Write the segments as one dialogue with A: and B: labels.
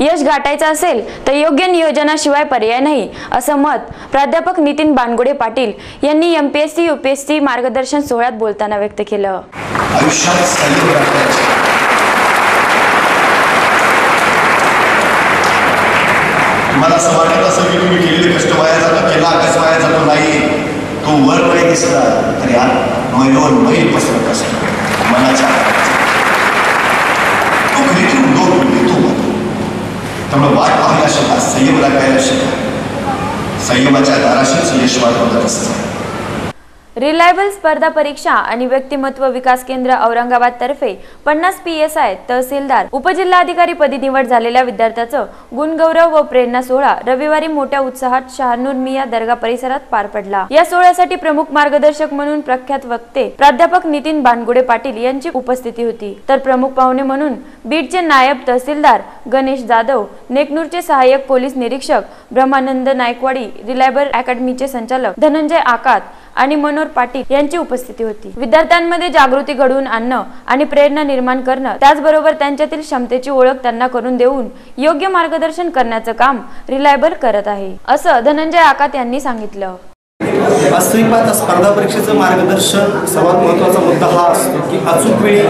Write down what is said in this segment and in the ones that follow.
A: यश गाठायचं असेल तर योग्य नियोजनाशिवाय पर्याय नाही असं मत प्राध्यापक नितीन बानगुडे पाटील यांनी M P S MPSC UPSC मार्गदर्शन सोहळ्यात बोलताना व्यक्त केलं.
B: मला असं वाटत असं की तुम्ही केलेले कष्ट वाया जातो केला आकाश वाया जातो नाही तो वर नाही दिसला तरी आत मैल पसरत असतो त्यामुळे वाट पाहायला शिका संयम राखायला शिका संयमाच्या दाराशीच यश वाढवत असतं.
A: रिलायबल स्पर्धा परीक्षा आणि व्यक्तिमत्व विकास केंद्र औरंगाबाद तर्फे पन्नास पी एस आय तहसीलदार उपजिल्हाधिकारी पदी निवड झालेल्या विद्यार्थ्याचं गुणगौरव व प्रेरणा सोहळा रविवारी मोठ्या उत्साहात शहानूर मिया दर्गा परिसरात पार पडला. या सोहळ्यासाठी प्रमुख मार्गदर्शक म्हणून प्रख्यात वक्ते प्राध्यापक नितीन बानगुडे पाटील यांची उपस्थिती होती. तर प्रमुख पाहुणे म्हणून बीडचे नायब तहसीलदार गणेश जाधव नेकनूरचे सहाय्यक पोलीस निरीक्षक ब्रह्मानंद नायकवाडी रिलायबल अकॅडमीचे संचालक धनंजय आकात आणि मनोहर पाटील यांची उपस्थिती होती. विद्यार्थ्यांमध्ये जागृती घडवून आणणं आणि प्रेरणा निर्माण करणं त्याचबरोबर त्यांच्यातील क्षमतेची ओळख त्यांना करून देऊन योग्य मार्गदर्शन करण्याचं काम रिलायबल करत आहे असं धनंजय आकात यांनी सांगितलं.
C: वास्तविक पाहता स्पर्धा परीक्षेचं मार्गदर्शन सर्वात महत्त्वाचा मुद्दा हा असतो की अचूक वेळी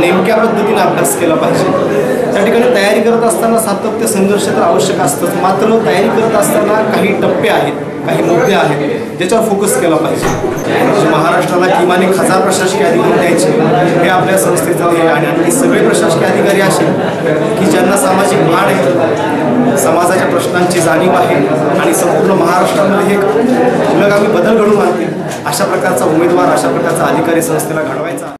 C: नेमक्या पद्धतीने अभ्यास केला पाहिजे. त्या ठिकाणी तयारी करत असताना सातत्य संघर्ष तर आवश्यक असतंच. मात्र तयारी करत असताना काही टप्पे आहेत काही मुद्दे आहेत ज्याच्यावर फोकस केला पाहिजे. म्हणजे महाराष्ट्राला किमान एक हजार प्रशासकीय अधिकारी द्यायचे हे आपल्या संस्थेचं हे आहे आणि सगळे प्रशासकीय अधिकारी असे की ज्यांना सामाजिक भान आहे समाजाच्या प्रश्नांची जाणीव आहे आणि संपूर्ण महाराष्ट्रामध्ये एक आम्ही बदल घडवून आणतील अशा प्रकारचा उमेदवार अशा प्रकारचा अधिकारी संस्थेला घडवायचा